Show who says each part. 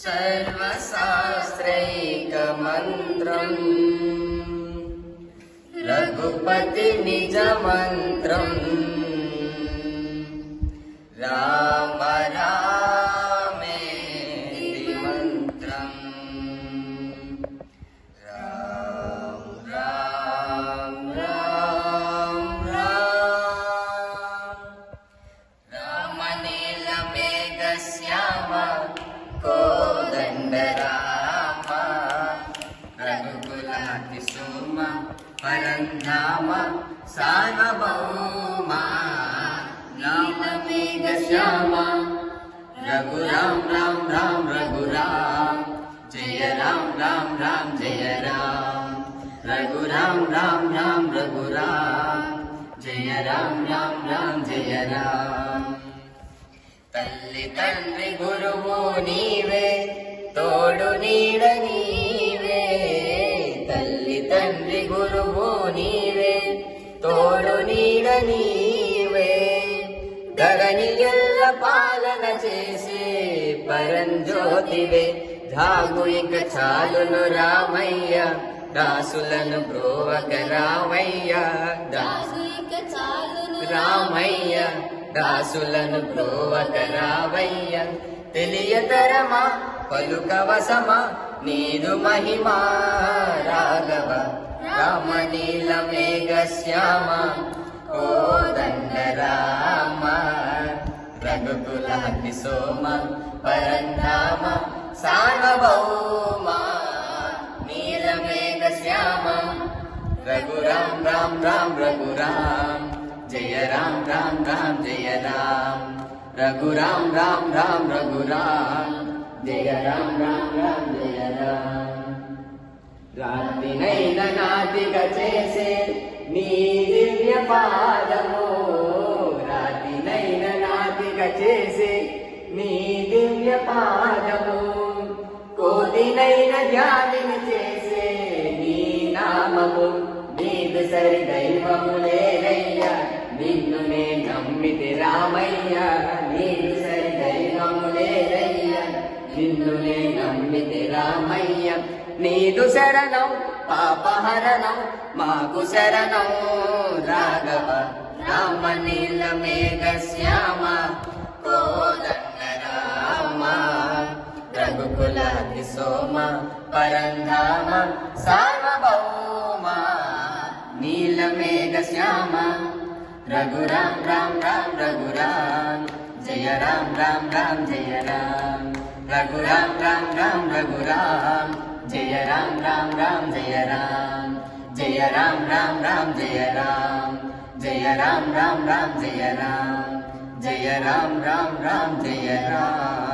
Speaker 1: सर्वशास्त्रैकमन्त्रम्। रघुपतिनिजमन्त्रम्। रामरामेति मन्त्रम्। रामनील मे दश्याम రామనీలమేఘశ్యామ కోదండ రామ పరంధామ సార్వభౌమ రామమేఘశ్యామ రఘురామ్ రామ్ రామ్ రఘురామ్ జయ రామ్ రామ్ రామ్ జయ రామ్ రఘురామ్ రామ్ రామ్ రఘురామ్ జయ రామ్ రామ్ రామ్ జయ రామ్. తల్లి తండ్రి గురువు నీవే తోడు నీడ నీవే తల్లి తండ్రి గురువు నీవే తోడు నీడ నీవే. ధరణి ఎల్ల పాలన చేసే పరంజ్యోతివే ధాగు ఇక చాలును రామయ్య దాసులను బ్రోవక రామయ్య. దాసు రామయ్య దాసులను బ్రోవక రావయ్య తెలియతరమా పలుకవసమా? నీదు మహిమా రాఘవ రామ నీల మేఘ శ్యామ కోదండ రామ రఘుకులాగ్ని సోమ పరంధామ సార్వభౌమ నీల మేఘ శ్యామ రఘురాం రామ్ రామ్ రఘురాం జయ రామ్ రామ్ రామ్ జయ రామ్. రఘురాం రామ్ రామ్ రఘురాం జయ రామ్ రామ్ రామ్ జయ రామ్ రాత్రినైన నాటిక చేసే నీ దివ్య పాదము రాత్రినైన నాటిక చేసే నీ దివ్య పాదము కోటినైన ధ్యానిని చేసే నీ నామము నీదు సరి దైవము లేరయ్యా నిన్ను నే నమ్మితి రామయ్యా. నీదు శరణం పాపహరణం మాకు శరణం. రాఘవ రామ నీల మేఘ శ్యామ కోదండ రామ. రఘుకులాది సోమ పరంధామ సార్వభౌమ. నీల మేఘ శ్యామ. రఘురాం రామ్ రామ్ రఘురాం జయ రామ్ రామ్ రామ్ జయ రామ్. రఘురాం రామ్ రామ్ రఘురాం జయ రామ్ రామ్ రామ్ జయ రామ్ జయ రామ్ రామ్ రామ్ జయ రామ్ జయ రామ్ రామ్ రామ్ జయ రామ్ జయ రామ్ రామ్ రామ్ జయ రామ్